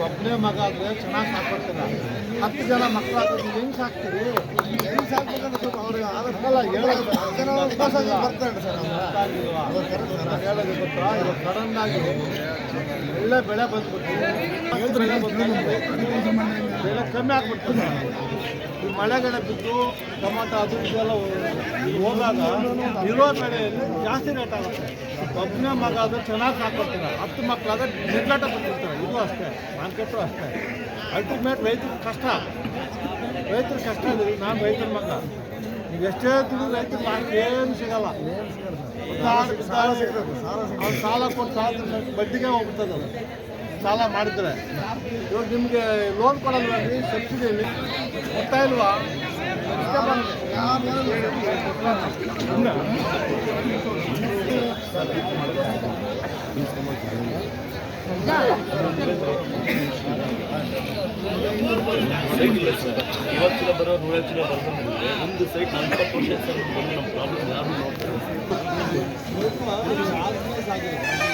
ಒಬ್ಬನೇ ಮಗ ಆದರೆ ಚೆನ್ನಾಗಿ ಸಾಕ್ಕೊಡ್ತೀರ. ಹತ್ತು ಜನ ಮಕ್ಕಳು ನೀವು ಹೆಂಗೆ ಸಾಕ್ತೀರಿ? ಹೆಂಗೆ ಸಾಕ್ಬೇಕಂದ್ರೆ ಸ್ವಲ್ಪ ಅವ್ರಿಗೆ ಅದಕ್ಕೆಲ್ಲ ಹೇಳೋದು ಬರ್ತಾರೆ ಸರ್ ಹೇಳೋದು ಗೊತ್ತಾ? ಇವಾಗ ಸಡನ್ ಆಗಿ ಒಳ್ಳೆ ಬೆಳೆ ಬಂದ್ಬಿಟ್ಟು ಬೆಳೆ ಬಂದ್ಬಿಟ್ಟು ಬೆಳೆ ಕಮ್ಮಿ ಆಗ್ಬಿಡ್ತದೆ ಈ ಮಳೆಗಳ ಬಿದ್ದು ಟೊಮಾಟೊ ಅದು ಇದೆಲ್ಲ ಹೋದಾಗ ಇರೋ ಬೆಳೆಯಲ್ಲಿ ಜಾಸ್ತಿ ರೇಟ್ ಆಗುತ್ತೆ. ಒಬ್ಬನೇ ಮಗ ಅದು ಚೆನ್ನಾಗಿ ಸಾಕೊಡ್ತಾರೆ ಹತ್ತು ಮಕ್ಕಳಾದ್ರೆ ನಿರ್ಲಾಟ ಬರ್ತಿರ್ತಾರೆ ಇದು ಅಷ್ಟೇ. ಮಾರ್ಕೆಟು ಅಷ್ಟೇ. ಅಲ್ಟಿಮೇಟ್ ರೈತರು ಕಷ್ಟ. ರೈತರು ಕಷ್ಟ ಇದ್ರಿ ನಾನು ರೈತರ ಮಗ. ನೀವು ಎಷ್ಟೇ ದುಡ್ಡು ರೈತರು ಮಾಡಕ್ಕೆ ಏನು ಸಿಗಲ್ಲ. ಸಾಲ ಕೊಟ್ಟು ಸಾಲ ಬಡ್ಡಿಗೆ ಹೋಗ್ತದಲ್ಲ ಸಾಲ ಮಾಡಿದ್ರೆ? ಇವಾಗ ನಿಮಗೆ ಲೋನ್ ಕೊಡಲ್ವಲ್ರಿ ಸಬ್ಸಿಡಿಯಲ್ಲಿ ಕೊಡ್ತಾ ಇಲ್ವಾ? ಇವತ್ತಿನ ಬರೋ ನೂರ ಚೀಲ ಬರ್ತಾರೆ ಒಂದು ಸೈಟ್ ನಲ್ವತ್ತು ವರ್ಷ ನಮ್ಮ ಪ್ರಾಬ್ಲಮ್ ಯಾರು ನೋಡ್ತಾರೆ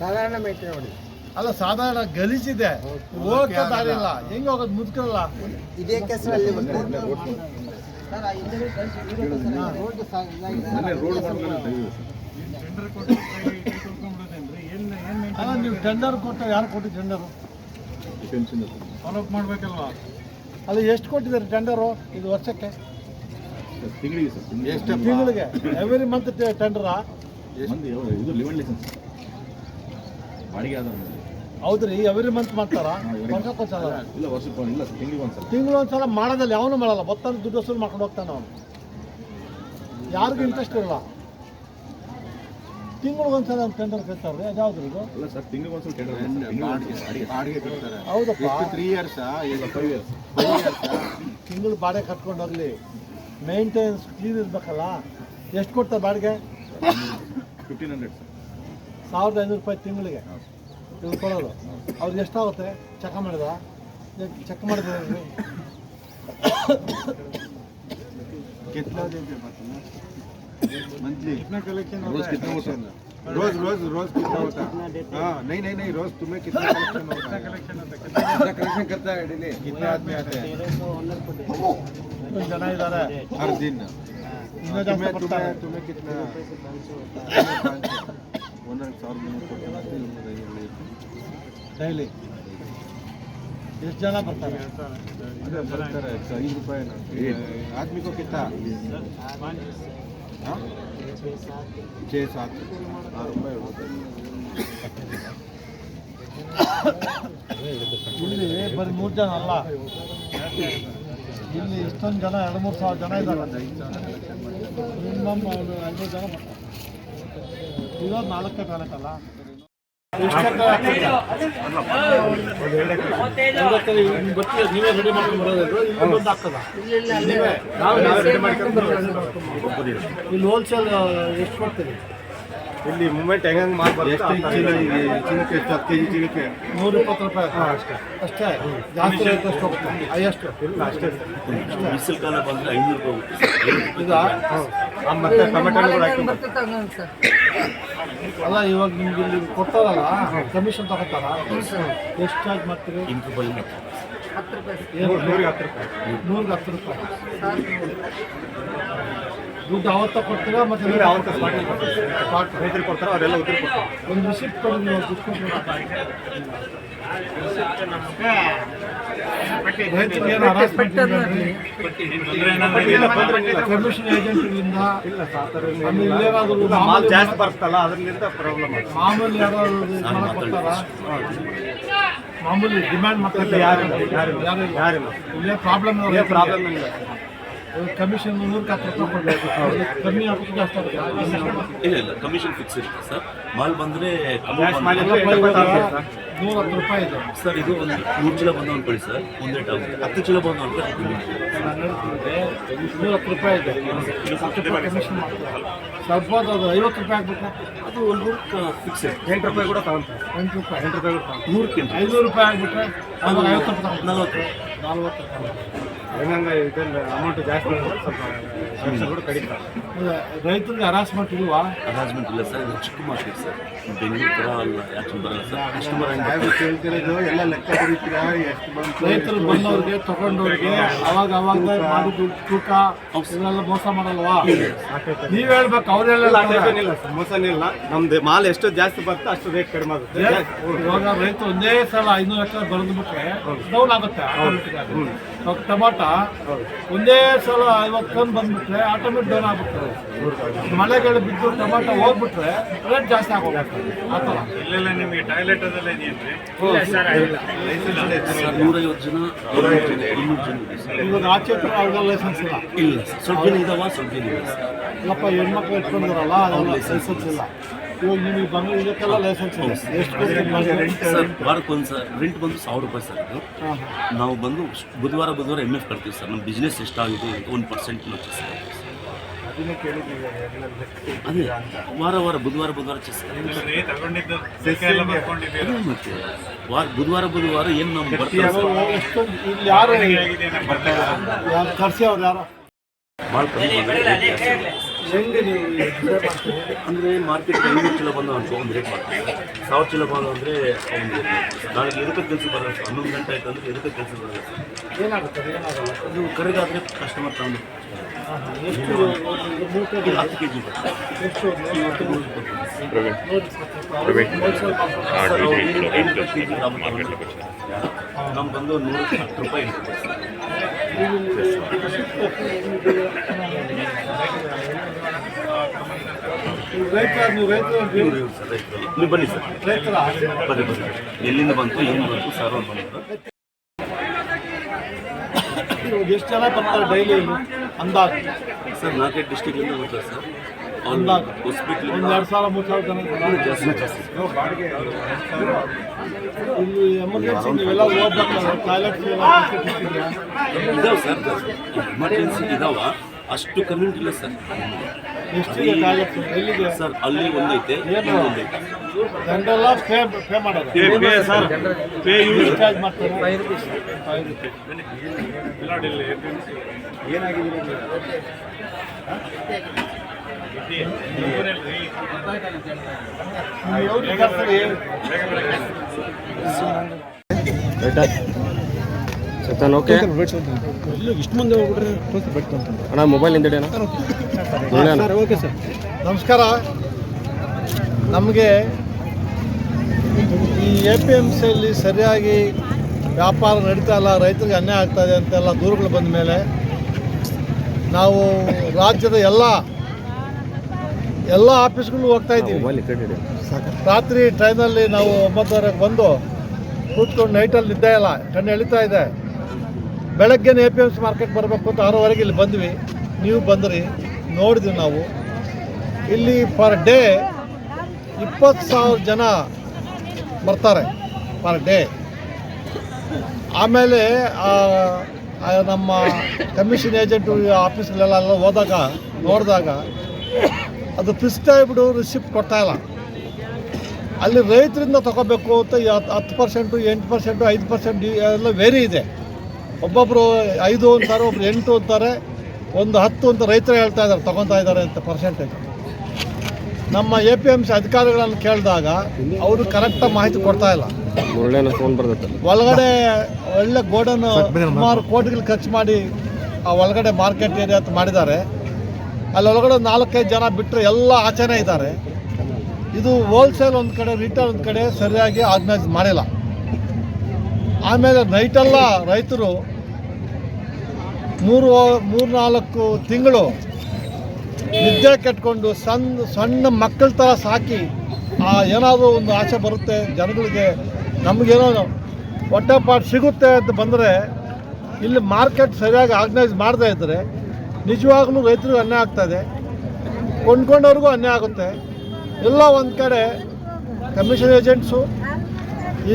ಸಾಧಾರಣ ಮೈತ್ರಿ ನೋಡಿ. ಅಲ್ಲ ಸಾಧಾರಣ ಗಲೀಜಿದೆ. ಹೋಗಕ್ಕೆ ದಾರಿ ಇಲ್ಲ ಹೆಂಗೆ ಹೋಗೋದು? ಮುದ್ಕಲ್ಲ ಇದೇ ಕೆಸರಲ್ಲಿ ಅಲ್ಲ ನೀವು ಟೆಂಡರ್ ಕೊಟ್ಟು ಯಾರು ಕೊಟ್ಟು ಟೆಂಡರು ಫಾಲೋಅಪ್ ಮಾಡ್ಬೇಕಲ್ವಾ? ಅಲ್ಲ ಎಷ್ಟು ಕೊಟ್ಟಿದ್ದಾರೆ ಟೆಂಡರು ಇದು ವರ್ಷಕ್ಕೆ? ತಿಂಗಳಿಗೆ ಸರ್ ಎಷ್ಟು ತಿಂಗಳಿಗೆ? ಎವ್ರಿ ಮಂತ್ ಟೆಂಡರಾ ಇದು ಲಿವನ್ ಲೈಸೆನ್ಸ್ ಬಾಡಿಗೆ ಆದ. ಹೌದ್ರಿ ಎವ್ರಿ ಮಂತ್ ಮಾಡ್ತಾರ? ವರ್ಷಕ್ಕೊಂದ್ಸಲ ಇಲ್ಲ ವರ್ಷಕ್ಕೆ ಇಲ್ಲ ತಿಂಗಳಿಗೆ ಒಂದ್ಸಲ. ತಿಂಗಳು ಒಂದ್ಸಲ ಮಾಡೋದಲ್ಲ ಯಾವನು ಮಾಡಲ್ಲ. ಮೊತ್ತ ದುಡ್ಡು ವಸೂಲು ಮಾಡ್ಕೊಂಡು ಹೋಗ್ತಾನೆ ಅವನು. ಯಾರಿಗೂ ಇಂಟ್ರೆಸ್ಟ್ ಇರಲ್ಲ ತಿಂಗಳಿಗೊಂದ್ಸಲ ಒಂದು ಟೆಂಡರ್ ಕಟ್ತಾರ್ರಿ ಅದ್ಯಾವ್ದು ಇದು? ಇಲ್ಲ ಸರ್ ತಿಂಗಳಿಗೆ ಒಂದ್ಸಲ ಟೆಂಡರ್ ಬಾಡಿಗೆ ಬಾಡಿಗೆ ಕೊಡ್ತಾರೆ ಹೌದಪ್ಪ. ತ್ರೀ ಇಯರ್ಸ್ ಈಗ ಫೈವ್ ಇಯರ್ಸ್ ತಿಂಗಳು ಬಾಡಿಗೆ ಕಟ್ಕೊಂಡು ಹೋಗ್ಲಿ. ಮೇಂಟೆನೆನ್ಸ್ ಕ್ಲೀನ್ ಇರ್ಬೇಕಲ್ಲ. ಎಷ್ಟು ಕೊಡ್ತಾರೆ ಬಾಡಿಗೆ? Fifteen hundred sir. ಸಾವಿರದ ಐನೂರು ರೂಪಾಯಿ ತಿಂಗಳಿಗೆ ಇವ್ರು ಕೊಡೋದು ಅವ್ರಿಗೆ ಎಷ್ಟಾಗುತ್ತೆ ಚೆಕ್ ಮಾಡಿದ ಚೆಕ್ ಮಾಡಿದ್ರೆ कितना देते मंथली कितना कलेक्शन रोज कितना होता है? रोज रोज रोज कितना होता है हाँ नहीं नहीं नहीं रोज तुम्हें कितना कलेक्शन होता है कितना कलेक्शन करता है डेली कितने आदमी आते हैं ಇಷ್ಟೊಂದು ಜನ ಇದ್ದಾರೆ हर दिन ಇನ್ನೂ ಜಾಸ್ತಿ तुम्हें ಬರ್ತಾರೆ तुम्हें तुम्हें कितना ಒಂದೊಂದು ಸಾವಿರ ಮುನ್ನೂರು ಕೊಡ್ತಾರೆ ಇನ್ನೂರ ಐನೂರು ಡೈಲಿ ಎಷ್ಟು ಜನ ಬರ್ತಾರೆ ಅದೇ ಬರ್ತಾರೆ ಐದು ರೂಪಾಯಿ आदमी को कितना हाँ? छः सात आठ रुपये होता है ಇಲ್ಲಿ ಬರೀ ಮೂರು ಜನ ಅಲ್ಲ ಇಲ್ಲಿ ಇಷ್ಟೊಂದು ಜನ ಎರಡು ಮೂರು ಸಾವಿರ ಜನ ಇದ್ದಾರೆ ಮಿನಿಮಮ್ ಒಂದು ಐನೂರು ಜನ ಬರ್ತಾರೆ ಇರೋದು ನಾಲ್ಕು ನಾಲ್ಕಲ್ಲ ನೀವೇ ರೆಡಿ ಮಾಡ್ಕೊಂಡು ಇಲ್ಲಿ ಬಂದು ಆಗ್ತದ ಇಲ್ಲಿ ಹೋಲ್ಸೇಲ್ ಎಷ್ಟು ಕೊಡ್ತೀರಿ ಇಲ್ಲಿ ಮೂಮೆಂಟ್ ಹೆಂಗ್ ಮಾಡ್ಬಾರ್ದು ಎಷ್ಟು? ಚೀಲಕ್ಕೆ ಎಷ್ಟು ಹತ್ತು ಕೆ ಜಿ ಚೀಲಕ್ಕೆ ನೂರ ಇಪ್ಪತ್ತು ರೂಪಾಯಿ ಅಷ್ಟೇ. ಅಷ್ಟೇ? ಜಾಸ್ತಿ ರೇಟ್ ಅಷ್ಟು ಹೋಗುತ್ತೆ. ಇಲ್ಲ ಅಷ್ಟೇ. ಬಿಸಿಲು ಕಾಲ ಬಂದರೆ ಐನೂರು ರೂಪಾಯಿ ಈಗ ಆ, ಮತ್ತೆ ಟೊಮೆಟೊ ಕೂಡ ಹಾಕಿ ಅಲ್ಲ ಇವಾಗ ನಿಮ್ಗೆ ಇಲ್ಲಿ ಕೊಡ್ತಾರಲ್ಲ ಕಮಿಷನ್ ತಗೋತಾರ? ಎಷ್ಟು ಚಾರ್ಜ್ ಮಾಡ್ತೀರಿ? ಎಂಟು ರೂಪಾಯಿ ನೂರಿಗೆ ಹತ್ತು ರೂಪಾಯಿ. ನೂರಿಗೆ ಹತ್ತು ರೂಪಾಯಿ. ದುಡ್ಡು ಅವತ್ತ ಕೊಡ್ತೀರಾ ಮತ್ತೆ ಇಲ್ಲ ಅವತ್ತು ಸ್ಪಾಟ್ ರೈತರಿಗೆ ಕೊಡ್ತಾರೆ ಅವರೆಲ್ಲ ಉತ್ತರ ಕೊಡ್ತಾರೆ. ಒಂದು ರಿಸಿಪ್ಟ್ ಕೊಡಿ ನೀವು ದುಡ್ಡು ಕೊಡಿ. ರೈತರಿಗೆ ಏನು ಹರಾಸ್ಮೆಂಟ್ ಕಮಿಷನ್ ಏಜೆಂಟ್ಗಳಿಂದ ಆಮೇಲೆ ಇಲ್ಲೇನಾದ್ರು ಮಾಲ್ ಜಾಸ್ತಿ ಬರ್ತಲ್ಲ ಅದರಿಂದ ಪ್ರಾಬ್ಲಮ್ ಮಾಮೂಲಿ ಯಾರಾದ್ರು ಬರ್ತಾರಾ? ಮಾಮೂಲಿ ಡಿಮ್ಯಾಂಡ್ ಮಾಡ್ತಾರೆ ಯಾರು ಯಾರು ಯಾರಿಲ್ಲ. ಇಲ್ಲೇ ಪ್ರಾಬ್ಲಮ್ ಪ್ರಾಬ್ಲಮ್ ಇಲ್ಲ. ಕಮಿಷನ್ ನೂರು ಕಮ್ಮಿ ಆಗುತ್ತೆ ಜಾಸ್ತಿ ಆಗುತ್ತೆ. ಇಲ್ಲ ಇಲ್ಲ ಕಮಿಷನ್ ಫಿಕ್ಸ್ ಇರುತ್ತೆ ಸರ್. ಮಾಲ್ ಬಂದರೆ ನೂರ ಹತ್ತು ರೂಪಾಯಿ ಇದೆ ಸರ್. ಇದು. ಒಂದು ಮೂರು ಚೀಲ ಬಂದು ಅನ್ಕೊಳ್ಳಿ ಸರ್. ಒಂದೇ ಟಾಪ್ ಹತ್ತು ಚೀಲ ಬಂದು ಅನ್ಕೊಳ್ಳಿ ನೂರ ಹತ್ತು ರೂಪಾಯಿ ಇದೆ. ಕಮಿಷನ್ ಅದು ಐವತ್ತು ರೂಪಾಯಿ ಆಗ್ಬೇಕು? ಅದು ಒಂದು ಫಿಕ್ಸ್ ಇರುತ್ತೆ. ಎಂಟು ರೂಪಾಯಿ ಕೂಡ ತಗೊಂತಾರೆ ಎಂಟು ರೂಪಾಯಿ. ಎಂಟು ರೂಪಾಯಿ ಕೂಡ ನೂರಕ್ಕೆ ಐನೂರು ರೂಪಾಯಿ ಆಗ್ಬಿಟ್ರೆ ಅದು ಐವತ್ತು ರೂಪಾಯಿ ನಲ್ವತ್ತು. ನಲ್ವತ್ತು ರೂಪಾಯಿ. ಹೆಂಗಂದ್ರೆ ಇದೆಲ್ಲ ಅಮೌಂಟ್ ಜಾಸ್ತಿ ಸ್ವಲ್ಪ ಕೂಡ ಕಡಿಮೆ ರೈತರಿಗೆ ಹರಾಸ್ಮೆಂಟ್ ಇಲ್ವಾ? ಹರಾಸ್ಮೆಂಟ್ ಇಲ್ಲ ಸರ್ ಇದು ಚಿಕ್ಕ ಮಾರ್ಕೆಟ್ ಸರ್. ಬೆಂಗಳೂರು ಥರ ಅಲ್ಲ ಯಾಕೆ ಬರಲ್ಲ ಸರ್? ಕಸ್ಟಮರ್ ನಾವು ಕೇಳ್ತಿರೋದು ಎಲ್ಲ ಲೆಕ್ಕ ಬರೀತೀರಾ? ಎಷ್ಟು ಬಂತು? ರೈತರು ಬಂದವ್ರಿಗೆ ತಗೊಂಡವ್ರಿಗೆ ಅವಾಗ ಅವಾಗ ಮಾಡಿದ್ದು ತೂಕ ಇವೆಲ್ಲ ಮೋಸ ಮಾಡಲ್ವಾ? ನೀವ್ ಹೇಳ್ಬೇಕು ಅವ್ರು ಹೇಳಲ್ಲ ಇಲ್ಲ ಮೋಸನೇ ಇಲ್ಲ. ನಮ್ದು ಮಾಲ್ ಎಷ್ಟು ಜಾಸ್ತಿ ಬರ್ತಾ ಅಷ್ಟು ರೇಟ್ ಕಡಿಮೆ ಆಗುತ್ತೆ. ಇವಾಗ ರೈತರು ಒಂದೇ ಸಲ ಐನೂರು ಎಕರೆ ಬರೆದು ಬಿಟ್ರೆ ಡೌನ್ ಆಗುತ್ತೆ ಆಗಿ. ಟೊಮಾಟ. ಒಂದೇ ಸಲ ಐವತ್ತು ಟನ್ ಬಂದ್ಬಿಟ್ರೆ ಆಟೋಮೆಟಿಕ್ ಡೌನ್ ಆಗುತ್ತೆ ಮಳೆಗಳು ಬಿದ್ದು ಟೊಮಾಟ ಹೋಗ್ಬಿಟ್ರೆ ರೇಟ್ ಜಾಸ್ತಿ ಆಗೋಗುತ್ತೆ ಆ ಥರ. ಇಲ್ಲೆಲ್ಲ ನಿಮಗೆ ಟಾಯ್ಲೆಟ್ ನೂರೈವತ್ತು ಜನ ಇವಾಗ ಆಚೆ ಹತ್ರ ಅವ್ರಿಗೆಲ್ಲ ಲೈಸೆನ್ಸ್ ಇಲ್ಲ. ಇಲ್ಲ ಸರ್ ಸ್ವಲ್ಪ ಜನ ಇದಾವ ಸ್ವಲ್ಪ ಜನ ಇಲ್ಲಪ್ಪ ಹೆಣ್ಮಕ್ಳು ಇಟ್ಕೊಂಡಿರಲ್ಲ ಅದೆಲ್ಲ ಲೈಸೆನ್ಸ್ ಇಲ್ಲ. ಇದಕ್ಕೆಲ್ಲ ಲೈಸೆನ್ಸ್ ಇಲ್ಲ ಎಷ್ಟು ಕೊಡ್ತೀರಿ ಸರ್ ವಾರಕ್ಕೊಂದು ಸರ್ ರೆಂಟ್ ಬಂದು ಸಾವಿರ ರೂಪಾಯಿ ಸರ್ ಅದು. ನಾವು ಬಂದು ಬುಧವಾರ ಬುಧವಾರ ಎಂ ಎಫ್ ಕಟ್ತೀವಿ ಸರ್. ನಮ್ಮ ಬಿಸ್ನೆಸ್ ಎಷ್ಟಾಗಿದೆ ಅಂತ ಒಂದು ಪರ್ಸೆಂಟ್ ಚೆಸ್ ಕೇಳಿದ್ದೀವಿ ಅದೇ ವಾರ ವಾರ ಬುಧವಾರ ಬುಧವಾರ ಚೆಸ್ ಮತ್ತೆ ವಾರ ಬುಧವಾರ ಬುಧವಾರ ಏನು ನಮ್ಗೆ ಬರ್ತೀವಿ ಸರ್? ಎಷ್ಟೊಂದು ಇಲ್ಲಿ ಯಾರು ಯಾರು? ಕರ್ಸಿ ಅವ್ರು ಯಾರು? ಭಾಳ ಕಮ್ಮಿ ಹೆಂಗೆ ನೀವು ಅಂದರೆ ಮಾರ್ಕೆಟ್ ಐನೂರು ಚೀಲ ಬಂದು ಅಂತ ಒಂದು ರೇಟ್ ಮಾಡ್ತೀವಿ. ಸಾವಿರ ಚೀಲ ಬಂದು ಅಂದರೆ ಒಂದು ರೇಟ್ ಮಾಡ್ತೀವಿ. ನಾಳೆ ಎದಕ್ಕೆ ಕೆಲಸ ಬರಲ್ಲ ಹನ್ನೊಂದು ಗಂಟೆ ಆಯ್ತು ಅಂದರೆ ಎದಕ್ಕೆ ಕೆಲಸ ಬರಲ್ಲ ಏನಾಗುತ್ತೆ ಏನಾಗಲ್ಲ. ಅದು ಕರೆಗಾದರೆ ಕಸ್ಟಮರ್ ತಗೊಂಡು ಎಷ್ಟು ಹತ್ತು ಕೆ ಐನೂರು ಕೆ ಜಿ ನಮ್ಮ ಬಂದು ನೂರ ಹತ್ತು ರೂಪಾಯಿ ನೀವು ಬನ್ನಿ ಸರ್. ಬನ್ನಿ ಬನ್ನಿ. ಎಲ್ಲಿಂದ ಬಂತು, ಏನು ಬಂತು, ಸರ್ ಅವ್ರು ಎಷ್ಟು ಜನ ಬರ್ತಾರೆ ಡೈಲಿ ಅಂದಾಜು. ಸರ್ ಮಾರ್ಕೆಟ್ ಡಿಸ್ಟಿಕ್ಲಿಂದ ಬರ್ತಾರೆ ಸರ್. ಅಂದಾಜು. ಹೊಸಪೇಟ್ಲಿಂದ ಒಂದು ಎರಡು ಸಾವಿರ ಮೂರು ಸಾವಿರ ಜನ? ಜಾಸ್ತಿ ಜಾಸ್ತಿ ಇಲ್ಲಿ ಎಮರ್ಜೆನ್ಸಿ ನೀವೆಲ್ಲ ಹೋಗ್ಬೇಕಾದ್ರೆ ಟಾಯ್ಲೆಟ್ ಇದಾವೆ ಸರ್ ಎಮರ್ಜೆನ್ಸಿ ಇದಾವ. ಅಷ್ಟು ಕನ್ವೀನಿಯಂಟ್ ಇಲ್ಲ ಸರ್? ಸರ್ ಅಲ್ಲಿ ಒಂದೈತೆ ಇಲ್ಲಿ ಮಾಡೋದು. ಸರ್ ಓಕೆ ಇಷ್ಟು ಮುಂದೆ ಅಣ್ಣ ಮೊಬೈಲ್ ಓಕೆ. ಸರ್ ನಮಸ್ಕಾರ. ನಮಗೆ ಈ ಎ ಪಿ ಎಂ ಸಿಯಲ್ಲಿ ಸರಿಯಾಗಿ ವ್ಯಾಪಾರ ನಡೀತಾ ಇಲ್ಲ ರೈತರಿಗೆ ಅನ್ಯಾಯ ಆಗ್ತಾ ಇದೆ ಅಂತೆಲ್ಲ ದೂರುಗಳು ಬಂದ ಮೇಲೆ ನಾವು ರಾಜ್ಯದ ಎಲ್ಲ ಎಲ್ಲ ಆಫೀಸ್ಗಳು ಹೋಗ್ತಾ ಇದ್ದೀವಿ. ರಾತ್ರಿ ಟ್ರೈನಲ್ಲಿ ನಾವು ಒಂಬತ್ತುವರೆಗೆ ಬಂದು ಕೂತ್ಕೊಂಡು ನೈಟಲ್ಲಿ ನಿದ್ದೆ ಇಲ್ಲ ಕಣ್ಣು ಎಳಿತಾ ಇದೆ. ಬೆಳಗ್ಗೆನೇ A P M C market ಬರಬೇಕು ಅಂತ ಆರೂವರೆಗೆ ಇಲ್ಲಿ ಬಂದ್ವಿ. ನೀವು ಬಂದ್ರಿ, ನೋಡಿದ್ವಿ ನಾವು. ಇಲ್ಲಿ ಪರ್ ಡೇ ಇಪ್ಪತ್ತು ಸಾವಿರ ಜನ ಬರ್ತಾರೆ ಪರ್ ಡೇ ಆಮೇಲೆ ನಮ್ಮ ಕಮಿಷನ್ ಏಜೆಂಟು ಆಫೀಸ್ಗಳೆಲ್ಲ ಎಲ್ಲ ಹೋದಾಗ, ನೋಡಿದಾಗ ಅದು ಪ್ರಿಸ್ಕ್ರೈಬ್ಡು ರಿಸಿಪ್ಟ್ ಕೊಡ್ತಾ ಇಲ್ಲ. ಅಲ್ಲಿ ರೈತರಿಂದ ತಗೋಬೇಕು ಅಂತ ಹತ್ತು ಪರ್ಸೆಂಟು ಎಂಟು ಪರ್ಸೆಂಟು ಐದು ಪರ್ಸೆಂಟ್ ಎಲ್ಲ ವೇರಿ ಇದೆ. ಒಬ್ಬೊಬ್ಬರು ಐದು ಅಂತಾರೆ ಒಬ್ರು ಎಂಟು ಅಂತಾರೆ ಒಂದು ಹತ್ತು ಅಂತ ರೈತರು ಹೇಳ್ತಾ ಇದ್ದಾರೆ ತಗೊತಾ ಇದ್ದಾರೆ ಅಂತ ಪರ್ಸೆಂಟೇಜ್ ನಮ್ಮ ಎ ಪಿ ಎಂ ಸಿ ಅಧಿಕಾರಿಗಳನ್ನು ಕೇಳಿದಾಗ ಅವರು ಕರೆಕ್ಟಾಗಿ ಮಾಹಿತಿ ಕೊಡ್ತಾ ಇಲ್ಲ. ಒಳ್ಳೆನ ಫೋನ್ ಬರ್ತೈತೆ. ಒಳಗಡೆ ಒಳ್ಳೆ ಗೋಡನ್ ಸುಮಾರು ಕೋಟಿಗಳು ಖರ್ಚು ಮಾಡಿ ಆ ಒಳಗಡೆ ಮಾರ್ಕೆಟ್ ಏರಿಯಾ ಅಂತ ಮಾಡಿದ್ದಾರೆ. ಅಲ್ಲಿ ಒಳಗಡೆ ಒಂದು ನಾಲ್ಕೈದು ಜನ ಬಿಟ್ಟರೆ ಎಲ್ಲ ಆಚೆನೇ ಇದ್ದಾರೆ. ಇದು ಹೋಲ್ಸೇಲ್ ಒಂದು ಕಡೆ ರಿಟೇಲ್ ಒಂದು ಕಡೆ ಸರಿಯಾಗಿ ಆರ್ಗನೈಸ್ ಮಾಡಿಲ್ಲ. ಆಮೇಲೆ ನೈಟೆಲ್ಲ ರೈತರು ಮೂರು ಮೂರು ನಾಲ್ಕು ತಿಂಗಳು ನಿದ್ದೆ ಕಟ್ಕೊಂಡು ಸಣ್ಣ ಸಣ್ಣ ಮಕ್ಕಳ ಥರ ಸಾಕಿ ಆ ಏನಾದರೂ ಒಂದು ಆಸೆ ಬರುತ್ತೆ, ಜನಗಳಿಗೆ ನಮಗೇನೋ ಹೊಟ್ಟೆಪಾಡು ಸಿಗುತ್ತೆ ಅಂತ ಬಂದರೆ ಇಲ್ಲಿ ಮಾರ್ಕೆಟ್ ಸರಿಯಾಗಿ ಆರ್ಗನೈಸ್ ಮಾಡದೇ ಇದ್ದರೆ ನಿಜವಾಗ್ಲೂ ರೈತರಿಗೆ ಅನ್ಯಾಯ ಆಗ್ತಾಯಿದೆ ಕೊಂಡ್ಕೊಂಡವ್ರಿಗೂ ಅನ್ಯಾಯ ಆಗುತ್ತೆ. ಎಲ್ಲ ಒಂದು ಕಡೆ ಕಮಿಷನ್ ಏಜೆಂಟ್ಸು,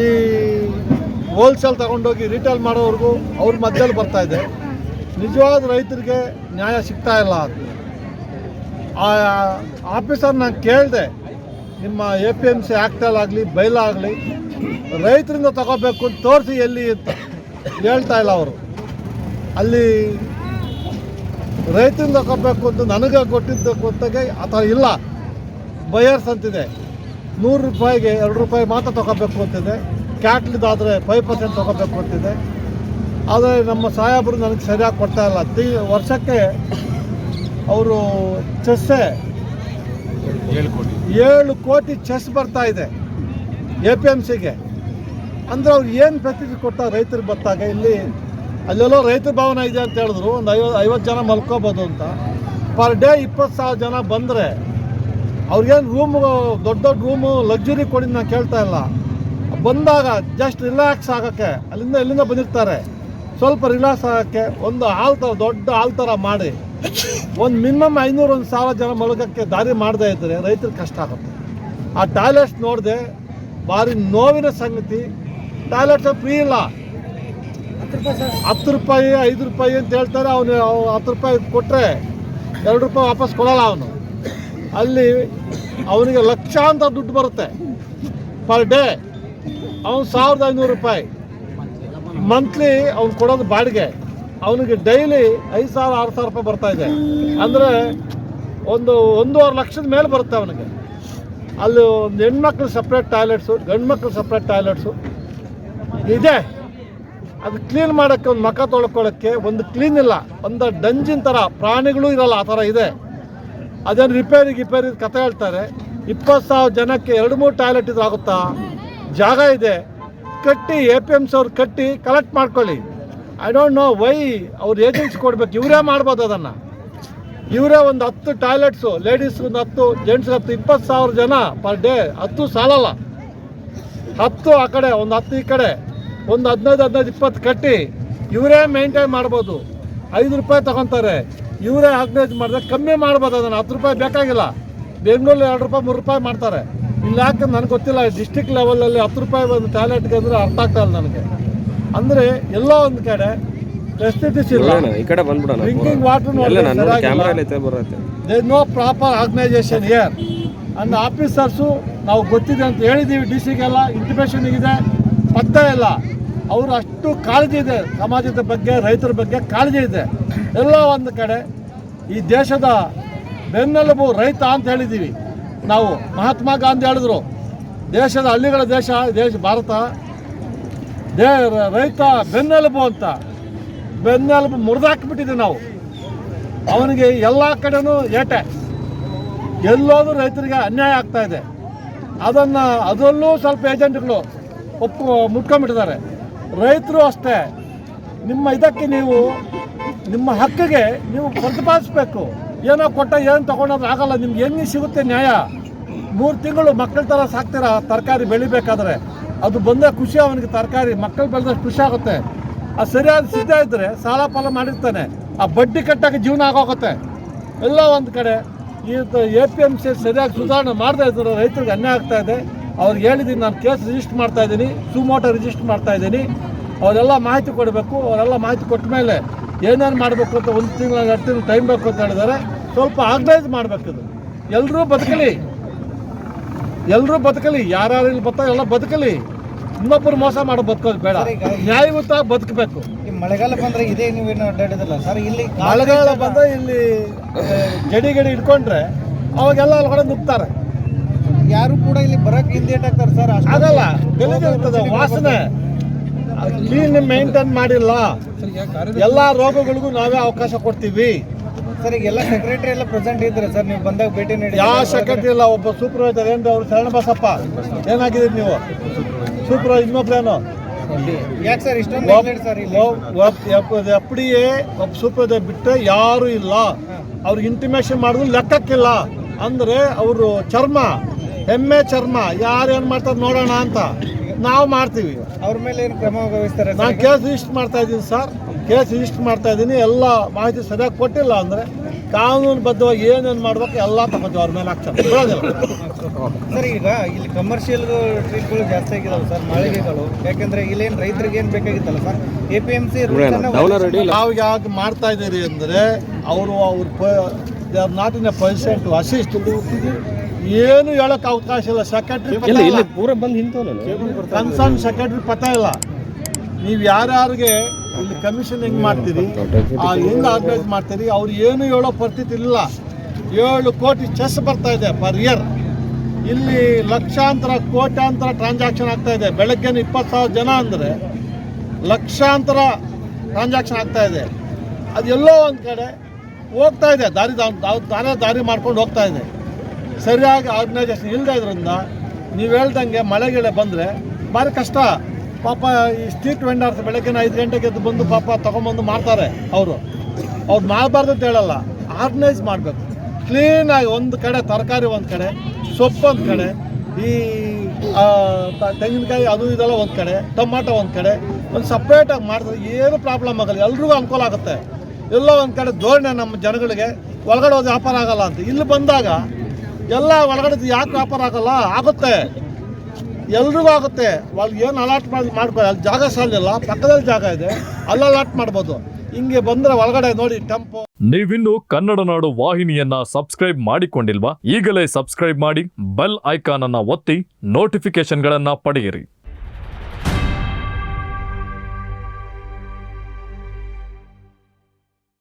ಈ ಹೋಲ್ಸೇಲ್ ತಗೊಂಡೋಗಿ ರಿಟೇಲ್ ಮಾಡೋವ್ರಿಗೂ ಅವ್ರ ಮಧ್ಯದಲ್ಲಿ ಬರ್ತಾಯಿದೆ ನಿಜವಾದ ರೈತರಿಗೆ ನ್ಯಾಯ ಸಿಗ್ತಾ ಇಲ್ಲ ಆ ಆಫೀಸರ್ ನಾನು ಕೇಳಿದೆ, ನಿಮ್ಮ ಎ ಪಿ ಎಂ ಸಿ ಆ್ಯಕ್ಟಲ್ಲಾಗಲಿ ಬೈಲಾಗಲಿ ರೈತರಿಂದ ತಗೋಬೇಕು ಅಂತ ತೋರಿಸಿ ಎಲ್ಲಿ ಅಂತ ಹೇಳ್ತಾ ಇಲ್ಲ ಅವರು. ಅಲ್ಲಿ ರೈತರಿಂದ ತಗೋಬೇಕು ಅಂತ ನನಗೆ ಕೊಟ್ಟಿದ್ದ ಗೊತ್ತಾಗೆ ಆ ಥರ ಇಲ್ಲ. ಬಯರ್ಸ್ ಅಂತಿದೆ. ನೂರು ರೂಪಾಯಿಗೆ ಎರಡು ರೂಪಾಯಿ ಮಾತ್ರ ತಗೋಬೇಕು ಅಂತಿದೆ. ಕ್ಯಾಟ್ಲಿದ್ದಾದರೆ ಫೈವ್ ಪರ್ಸೆಂಟ್ ತಗೋಬೇಕು ಅಂತಿದೆ. ಆದರೆ ನಮ್ಮ ಸಾಹೇಬರು ನನಗೆ ಸರಿಯಾಗಿ ಕೊಡ್ತಾ ಇಲ್ಲ. ತಿ ವರ್ಷಕ್ಕೆ ಅವರು ಚೆಸ್ಸೇ ಏಳು ಕೋಟಿ. ಚೆಸ್ ಬರ್ತಾ ಇದೆ ಎ ಪಿ ಎಂ ಸಿಗೆ. ಅಂದರೆ ಅವ್ರು ಏನು ಫೆಸಿಲಿಟಿ ಕೊಡ್ತಾರೆ ರೈತರಿಗೆ ಬರ್ತಾಗ ಇಲ್ಲಿ ಅಲ್ಲೆಲ್ಲೋ ರೈತರ ಭವನ ಇದೆ ಅಂತ ಹೇಳಿದ್ರು. ಒಂದು ಐವತ್ತು ಐವತ್ತು ಜನ ಮಲ್ಕೋಬೋದು ಅಂತ. ಪರ್ ಡೇ ಇಪ್ಪತ್ತು ಸಾವಿರ ಜನ ಬಂದರೆ ಅವ್ರಿಗೇನು ರೂಮು ದೊಡ್ಡ ದೊಡ್ಡ ರೂಮು ಲಕ್ಸುರಿ ಕೊಡಿ ನಾನು ಕೇಳ್ತಾ ಇಲ್ಲ. ಬಂದಾಗ ಜಸ್ಟ್ ರಿಲ್ಯಾಕ್ಸ್ ಆಗೋಕ್ಕೆ ಅಲ್ಲಿಂದ ಇಲ್ಲಿಂದ ಬಂದಿರ್ತಾರೆ. ಸ್ವಲ್ಪ ರಿಲ್ಯಾಕ್ಸ್ ಆಗೋಕ್ಕೆ ಒಂದು ಹಾಲ್ ಥರ ದೊಡ್ಡ ಹಾಲ್ ಥರ ಮಾಡಿ ಒಂದು ಮಿನಿಮಮ್ ಐನೂರು ಒಂದು ಸಾವಿರ ಜನ ಮಲಗಕ್ಕೆ ದಾರಿ ಮಾಡದೇ ಇದ್ದರೆ ರೈತರಿಗೆ ಕಷ್ಟ ಆಗುತ್ತೆ. ಆ ಟಾಯ್ಲೆಟ್ಸ್ ನೋಡಿದೆ ಭಾರಿ ನೋವಿನ ಸಂಗತಿ. ಟಾಯ್ಲೆಟ್ಸ್ ಫ್ರೀ ಇಲ್ಲ. ಹತ್ತು ರೂಪಾಯಿ, ಐದು ರೂಪಾಯಿ ಅಂತ ಹೇಳ್ತಾರೆ, ಅವನು ಹತ್ತು ರೂಪಾಯಿ ಕೊಟ್ಟರೆ ಎರಡು ರೂಪಾಯಿ ವಾಪಸ್ ಕೊಡೋಲ್ಲ ಅವನು. ಅಲ್ಲಿ ಅವನಿಗೆ ಲಕ್ಷಾಂತರ ದುಡ್ಡು ಬರುತ್ತೆ. ಪರ್ ಡೇ ಅವನು ಸಾವಿರದ ಐನೂರು ರೂಪಾಯಿ. ಮಂತ್ಲಿ ಅವ್ನು ಕೊಡೋದು ಬಾಡಿಗೆ. ಅವನಿಗೆ ಡೈಲಿ ಐದು ಸಾವಿರ, ಆರು ಸಾವಿರ ರೂಪಾಯಿ ಬರ್ತಾ ಇದೆ. ಅಂದರೆ ಒಂದು ಒಂದೂವರೆ ಲಕ್ಷದ ಮೇಲೆ ಬರುತ್ತೆ ಅವನಿಗೆ. ಅಲ್ಲಿ ಒಂದು ಹೆಣ್ಮಕ್ಳು ಸಪ್ರೇಟ್ ಟಾಯ್ಲೆಟ್ಸು ಗಂಡು ಮಕ್ಳು ಸಪ್ರೇಟ್ ಟಾಯ್ಲೆಟ್ಸು ಇದೆ. ಅದು ಕ್ಲೀನ್ ಮಾಡೋಕ್ಕೆ ಒಂದು ಮಖ ತೊಳ್ಕೊಳ್ಳೋಕ್ಕೆ ಒಂದು ಕ್ಲೀನ್ ಇಲ್ಲ. ಒಂದು ಡಂಜಿನ್ ಥರ ಪ್ರಾಣಿಗಳು ಇರಲ್ಲ, ಆ ಥರ ಇದೆ. ಅದೇನು ರಿಪೇರಿ ಗಿಪೇರಿ ಕತೆ ಹೇಳ್ತಾರೆ. ಇಪ್ಪತ್ತು ಸಾವಿರ ಜನಕ್ಕೆ ಎರಡು ಮೂರು ಟಾಯ್ಲೆಟ್ ಇದ್ರಾಗುತ್ತಾ ಜಾಗ ಇದೆ. ಕಟ್ಟಿ ಎ ಪಿ ಎಮ್ಸ್ ಅವ್ರು ಕಟ್ಟಿ ಕಲೆಕ್ಟ್ ಮಾಡ್ಕೊಳ್ಳಿ. ಐ ಡೋಂಟ್ ನೋ ವೈ ಅವ್ರ ಏಜೆನ್ಸಿ ಕೊಡ್ಬೇಕು. ಇವರೇ ಮಾಡ್ಬೋದು ಅದನ್ನು. ಇವರೇ ಒಂದು ಹತ್ತು ಟಾಯ್ಲೆಟ್ಸು ಲೇಡೀಸ್ ಒಂದು ಹತ್ತು ಜೆಂಟ್ಸ್ ಹತ್ತು, ಇಪ್ಪತ್ತು ಸಾವಿರ ಜನ ಪರ್ ಡೇ ಹತ್ತು ಸಾಲಲ್ಲ. ಹತ್ತು ಆ ಕಡೆ, ಒಂದು ಹತ್ತು ಈ ಕಡೆ, ಒಂದು ಹದಿನೈದು ಹದಿನೈದು, ಇಪ್ಪತ್ತು ಕಟ್ಟಿ ಇವರೇ ಮೇಂಟೈನ್ ಮಾಡ್ಬೋದು. ಐದು ರೂಪಾಯಿ ತಗೊತಾರೆ. ಇವರೇ ಆರ್ಗನೈಸ್ ಮಾಡಿದ್ರೆ ಕಮ್ಮಿ ಮಾಡ್ಬೋದು ಅದನ್ನು. ಹತ್ತು ರೂಪಾಯಿ ಬೇಕಾಗಿಲ್ಲ. ಬೆಂಗಳೂರಲ್ಲಿ ಎರಡು ರೂಪಾಯಿ, ಮೂರು ರೂಪಾಯಿ ಮಾಡ್ತಾರೆ. ಇಲ್ಲಿ ಯಾಕೆ ನನಗೆ ಗೊತ್ತಿಲ್ಲ. ಡಿಸ್ಟಿಕ್ ಲೆವೆಲಲ್ಲಿ ಹತ್ತು ರೂಪಾಯಿ ಒಂದು ಟಾಯ್ಲೆಟ್ಗೆ ಅಂದರೆ ಅರ್ಥ ಆಗ್ತಾ ಇಲ್ಲ ನನಗೆ. ಅಂದರೆ ಎಲ್ಲ ಒಂದು ಕಡೆ ಫೆಸಿಲಿಟೀಸ್ ಇಲ್ಲ ಈ ಕಡೆ ಬಂದ್ಬಿಡೋಣ drinking water no proper organisation here and officers ನಾವು ಗೊತ್ತಿದೆ ಅಂತ ಹೇಳಿದ್ದೀವಿ ಡಿ ಸಿಗೆಲ್ಲ ಇಂಟಿಮೇಷನ್ ಇದೆ. ಪತ್ತೆ ಇಲ್ಲ ಅವರು ಅಷ್ಟು ಕಾಳಜಿ ಇದೆ. ಸಮಾಜದ ಬಗ್ಗೆ ರೈತರ ಬಗ್ಗೆ ಕಾಳಜಿ ಇದೆ. ಎಲ್ಲ ಒಂದು ಕಡೆ ಈ ದೇಶದ ಬೆನ್ನೆಲುಬು ರೈತ ಅಂತ ಹೇಳಿದ್ದೀವಿ ನಾವು ಮಹಾತ್ಮ ಗಾಂಧಿ ಹೇಳಿದ್ರು, ದೇಶದ ಹಳ್ಳಿಗಳ ದೇಶ ದೇಶ, ಭಾರತ, ದೇ, ರೈತ ಬೆನ್ನೆಲುಬು ಅಂತ. ಬೆನ್ನೆಲುಬು ಮುರಿದಾಕ್ಬಿಟ್ಟಿದ್ದೀವಿ ನಾವು. ಅವನಿಗೆ ಎಲ್ಲ ಕಡೆನೂ ಏಟೆ. ಎಲ್ಲೋದ್ರೂ ರೈತರಿಗೆ ಅನ್ಯಾಯ ಆಗ್ತಾ ಇದೆ. ಅದನ್ನು, ಅದರಲ್ಲೂ ಸ್ವಲ್ಪ ಏಜೆಂಟ್ಗಳು ಒಪ್ಪು ಮುಟ್ಕೊಂಬಿಟ್ಟಿದ್ದಾರೆ ರೈತರು ಅಷ್ಟೇ. ನಿಮ್ಮ ಇದಕ್ಕೆ ನೀವು, ನಿಮ್ಮ ಹಕ್ಕಿಗೆ ನೀವು ಪ್ರತಿಪಾದಿಸ್ಬೇಕು. ಏನೋ ಕೊಟ್ಟ ಏನು ತಗೊಂಡ್ರೆ ಆಗಲ್ಲ, ನಿಮ್ಗೆ ಹೆಂಗೆ ಸಿಗುತ್ತೆ ನ್ಯಾಯ. ಮೂರು ತಿಂಗಳು ಮಕ್ಕಳ ಥರ ಸಾಕ್ತೀರಾ? ತರಕಾರಿ ಬೆಳಿಬೇಕಾದ್ರೆ. ಅದು ಬಂದ ಖುಷಿ, ಅವನಿಗೆ ತರಕಾರಿ. ಮಕ್ಕಳು ಬೆಳೆದಷ್ಟು ಖುಷಿ ಆಗುತ್ತೆ. ಅದು ಸರಿಯಾದ ಸಿದ್ಧ ಇದ್ದರೆ ಸಾಲ ಪಾಲ ಮಾಡಿರ್ತಾನೆ. ಆ ಬಡ್ಡಿ ಕಟ್ಟಕ್ಕೆ ಜೀವನ ಆಗೋಗುತ್ತೆ. ಎಲ್ಲ ಒಂದು ಕಡೆ ಈ ಎ ಪಿ ಎಂ ಸಿ ಸರಿಯಾಗಿ ಸುಧಾರಣೆ ಮಾಡದೇ ಇದ್ದರು ರೈತರಿಗೆ ಅನ್ಯಾಯ ಆಗ್ತಾ ಇದೆ. ಅವ್ರಿಗೆ ಹೇಳಿದ್ದೀನಿ ನಾನು ಕೇಸ್ ರಿಜಿಸ್ಟರ್ ಮಾಡ್ತಾ ಇದ್ದೀನಿ ಸುಮೋಟೋ ರಿಜಿಸ್ಟರ್ ಮಾಡ್ತಾ ಇದ್ದೀನಿ. ಅವರೆಲ್ಲ ಮಾಹಿತಿ ಕೊಡಬೇಕು. ಅವರೆಲ್ಲ ಮಾಹಿತಿ ಕೊಟ್ಟ ಮೇಲೆ ಏನೇನು ಮಾಡಬೇಕು ಅಂತ ಒಂದು ತಿಂಗಳ ಎರಡು ತಿಂಗಳು ಟೈಮ್ ಬೇಕು ಅಂತ ಹೇಳಿದ್ದಾರೆ ಸ್ವಲ್ಪ ಆರ್ಗನೈಸ್ ಮಾಡಬೇಕು ಇದು. ಎಲ್ಲರೂ ಬದುಕಲಿ. ಎಲ್ಲರೂ ಬದುಕಲಿ. ಯಾರ್ಯಾರು ಇಲ್ಲಿ ಬರ್ತಾರೆ ಎಲ್ಲ ಬದುಕಲಿ. ಇನ್ನೊಬ್ಬರು ಮೋಸ ಮಾಡೋ ಬದುಕೋದು ಬೇಡ. ನ್ಯಾಯಯುತ ಬದುಕಬೇಕು. ಮಳೆಗಾಲ ಬಂದ್ರೆ ಇದೇ ನೀವೇನು ಅಡ್ಡಾಡಿದಲ್ಲ ಸರ್ ಇಲ್ಲಿ ಮಳೆಗಾಲ ಬಂದ ಇಲ್ಲಿ ಗಡಿ ಗಡಿ ಇಟ್ಕೊಂಡ್ರೆ ಅವಾಗೆಲ್ಲ ಅಲ್ಲಿ ಕಡೆ ನುಗ್ತಾರೆ. ಯಾರು ಕೂಡ ಇಲ್ಲಿ ಬರಕ್ ಹಿಂದೇಟ್ ಆಗ್ತಾರೆ ಸರ್ ಆಗಲ್ಲ ಗಲೀಜಿರ್ತದೆ ವಾಸನೆ. ಕ್ಲೀನ್ ಮೇಂಟೈನ್ ಮಾಡಿಲ್ಲ. ಎಲ್ಲ ರೋಗಗಳಿಗೂ ನಾವೇ ಅವಕಾಶ ಕೊಡ್ತೀವಿ. ಸರ್ ಈಗ ಎಲ್ಲ ಸೆಕ್ರೆಟರಿ ಎಲ್ಲ ಪ್ರೆಸೆಂಟ್ ಇದ್ರೆ ಸರ್ ನೀವು ಬಂದಾಗ ಭೇಟಿ ನೀಡಿ. ಯಾವ ಸೆಕ್ರೆಟರಿ ಇಲ್ಲ ಒಬ್ಬ ಸೂಪರ್ವೈಸರ್ ಏನು ಅವ್ರು ಶರಣಬಸಪ್ಪ ಏನಾಗಿದ್ದೀರಿ ನೀವು? ಸೂಪರ್ ಇನ್ನೊಬ್ರೇನು ಯಾಕೆ ಸರ್ ಇಷ್ಟೊಂದು neglect ಸರ್ ಇಲ್ಲಿ? ಎಫ್ ಡಿ ಎ ಒಬ್ಬ ಸೂಪರ್ವೈಸರ್ ಬಿಟ್ಟರೆ ಯಾರು ಇಲ್ಲ. ಅವ್ರಿಗೆ ಇಂಟಿಮೇಷನ್ ಮಾಡಿದ್ರು ಲೆಕ್ಕಕ್ಕಿಲ್ಲ. ಅಂದರೆ ಅವರು ಚರ್ಮ ಹೆಮ್ಮೆ ಚರ್ಮ ಯಾರು ಏನು ಮಾಡ್ತಾರೆ ನೋಡೋಣ ಅಂತ. ನಾವು ಮಾಡ್ತೀವಿ. ಅವ್ರ ಮೇಲೆ ಏನು ಕ್ರಮ ವಹಿಸ್ತಾರೆ ನಾನು ಕೇಸ್ ರಿಜಿಸ್ಟರ್ ಮಾಡ್ತಾ ಇದ್ದೀನಿ ಸರ್. ಕೇಸ್ ರಿಜಿಸ್ಟರ್ ಮಾಡ್ತಾ ಇದ್ದೀನಿ. ಎಲ್ಲ ಮಾಹಿತಿ ಸರಿಯಾಗಿ ಕೊಟ್ಟಿಲ್ಲ ಅಂದರೆ ಕಾನೂನುಬದ್ಧವಾಗಿ ಏನೇನು ಮಾಡ್ಬೇಕು ಎಲ್ಲ ತಗೋತೀವಿ. ಅವ್ರ ಮೇಲೆ ಹಾಕ್ತಾರೆ. ಬಿಡೋದಿಲ್ಲ. ಸರ್ ಈಗ ಇಲ್ಲಿ ಕಮರ್ಷಿಯಲ್ ಟ್ರೀಟ್ಗಳು ಜಾಸ್ತಿ ಆಗಿದಾವೆ ಸರ್ ಮಳಿಗೆಗಳು. ಯಾಕೆಂದ್ರೆ ಇಲ್ಲೇನು ರೈತರಿಗೆ ಏನು ಬೇಕಾಗಿತ್ತಲ್ಲ sir? A P M C ನಾವು ಯಾಕೆ ಮಾಡ್ತಾ ಇದ್ದೀರಿ ಅಂದರೆ ಅವರು ಅವ್ರ ಪ they are not in a position to assist ಏನು ಹೇಳಕ್ ಅವಕಾಶ ಇಲ್ಲ. ಸೆಕ್ರೆಟ್ರಿ ಪೂರ ಬಂದು ಕನ್ಸರ್ನ್ ಸೆಕ್ರೆಟರಿ ಪತ ಇಲ್ಲ. ನೀವು ಯಾರ್ಯಾರಿಗೆ ಇಲ್ಲಿ ಕಮಿಷನ್ ಹೆಂಗ್ ಮಾಡ್ತೀರಿ? ಆ ಹೆಂಗೆ ಆರ್ಗನೈಸ್ ಮಾಡ್ತೀರಿ? ಅವ್ರು ಏನು ಹೇಳೋ ಪರಿಸ್ಥಿತಿ ಇಲ್ಲ. ಏಳು ಕೋಟಿ ಚೆಸ್ ಬರ್ತಾ ಇದೆ ಪರ್ ಇಯರ್ ಇಲ್ಲಿ ಲಕ್ಷಾಂತರ ಕೋಟ್ಯಾಂತರ ಟ್ರಾನ್ಸಾಕ್ಷನ್ ಆಗ್ತಾ ಇದೆ. ಬೆಳಗ್ಗೆ ಇಪ್ಪತ್ತು ಸಾವಿರ ಜನ ಅಂದರೆ ಲಕ್ಷಾಂತರ ಟ್ರಾನ್ಸಾಕ್ಷನ್ ಆಗ್ತಾ ಇದೆ. ಅದೆಲ್ಲೋ ಒಂದ್ ಕಡೆ ಹೋಗ್ತಾ ಇದೆ. ದಾರಿ ದಾರಿ ಮಾಡ್ಕೊಂಡು ಹೋಗ್ತಾ ಇದೆ. ಸರಿಯಾಗಿ ಆರ್ಗನೈಸೇಷನ್ ಇಲ್ಲದೆ ಇದರಿಂದ ನೀವು ಹೇಳ್ದಂಗೆ ಮಳೆಗಿಳೆ ಬಂದರೆ ಭಾರಿ ಕಷ್ಟ. ಪಾಪ ಈ ಸ್ಟ್ರೀಟ್ ವೆಂಡರ್ಸ್ ಬೆಳಗ್ಗೆ ಐದು ಗಂಟೆಗೆ ಎದ್ದು ಬಂದು ಪಾಪ ತೊಗೊಂಬಂದು ಮಾಡ್ತಾರೆ ಅವರು. ಅವ್ರು ಮಾಡಬಾರ್ದು ಅಂತ ಹೇಳಲ್ಲ, ಆರ್ಗನೈಸ್ ಮಾಡಬೇಕು. ಕ್ಲೀನಾಗಿ ಒಂದು ಕಡೆ, ತರಕಾರಿ ಒಂದು ಕಡೆ, ಸೊಪ್ಪು ಒಂದು ಕಡೆ, ಈ ತೆಂಗಿನಕಾಯಿ ಅದು ಇದೆಲ್ಲ ಒಂದು ಕಡೆ ಟೊಮಾಟೊ ಒಂದು ಕಡೆ, ಒಂದು ಸಪ್ರೇಟಾಗಿ ಮಾಡಿದ್ರೆ ಏನು ಪ್ರಾಬ್ಲಮ್ ಆಗಲ್ಲ. ಎಲ್ರಿಗೂ ಅನುಕೂಲ ಆಗುತ್ತೆ. ಎಲ್ಲೋ ಒಂದು ಕಡೆ ಧೋರಣೆ ನಮ್ಮ ಜನಗಳಿಗೆ. ಒಳಗಡೆ ಹೋದ ವ್ಯಾಪಾರ ಆಗಲ್ಲ ಅಂತ. ಇಲ್ಲಿ ಬಂದಾಗ ಎಲ್ಲ ಒಳಗಡೆ ಯಾಕೆ ವ್ಯಾಪಾರ ಆಗಲ್ಲ? ಆಗುತ್ತೆ. ಎಲ್ರಿಗೂ ಆಗುತ್ತೆ. ಅಲ್ಲಿ ಏನು ಅಲಾಟ್ ಮಾಡಿ ಮಾಡ್ಬೋದು ಅಲ್ಲಿ ಜಾಗ ಸಾಲಿಲ್ಲ ಪಕ್ಕದಲ್ಲಿ ಜಾಗ ಇದೆ. ಅಲ್ಲಿ ಅಲಾಟ್ ಮಾಡ್ಬೋದು. ಹಿಂಗೆ ಬಂದ್ರೆ ಒಳಗಡೆ ನೋಡಿ ಟೆಂಪೋ. ನೀವಿನ್ನು ಕನ್ನಡ ನಾಡು ವಾಹಿನಿಯನ್ನ ಸಬ್ಸ್ಕ್ರೈಬ್ ಮಾಡಿಕೊಂಡಿಲ್ವಾ? ಈಗಲೇ ಸಬ್ಸ್ಕ್ರೈಬ್ ಮಾಡಿ, ಬೆಲ್ ಐಕಾನ್ ಅನ್ನ ಒತ್ತಿ ನೋಟಿಫಿಕೇಶನ್ಗಳನ್ನ ಪಡೆಯಿರಿ.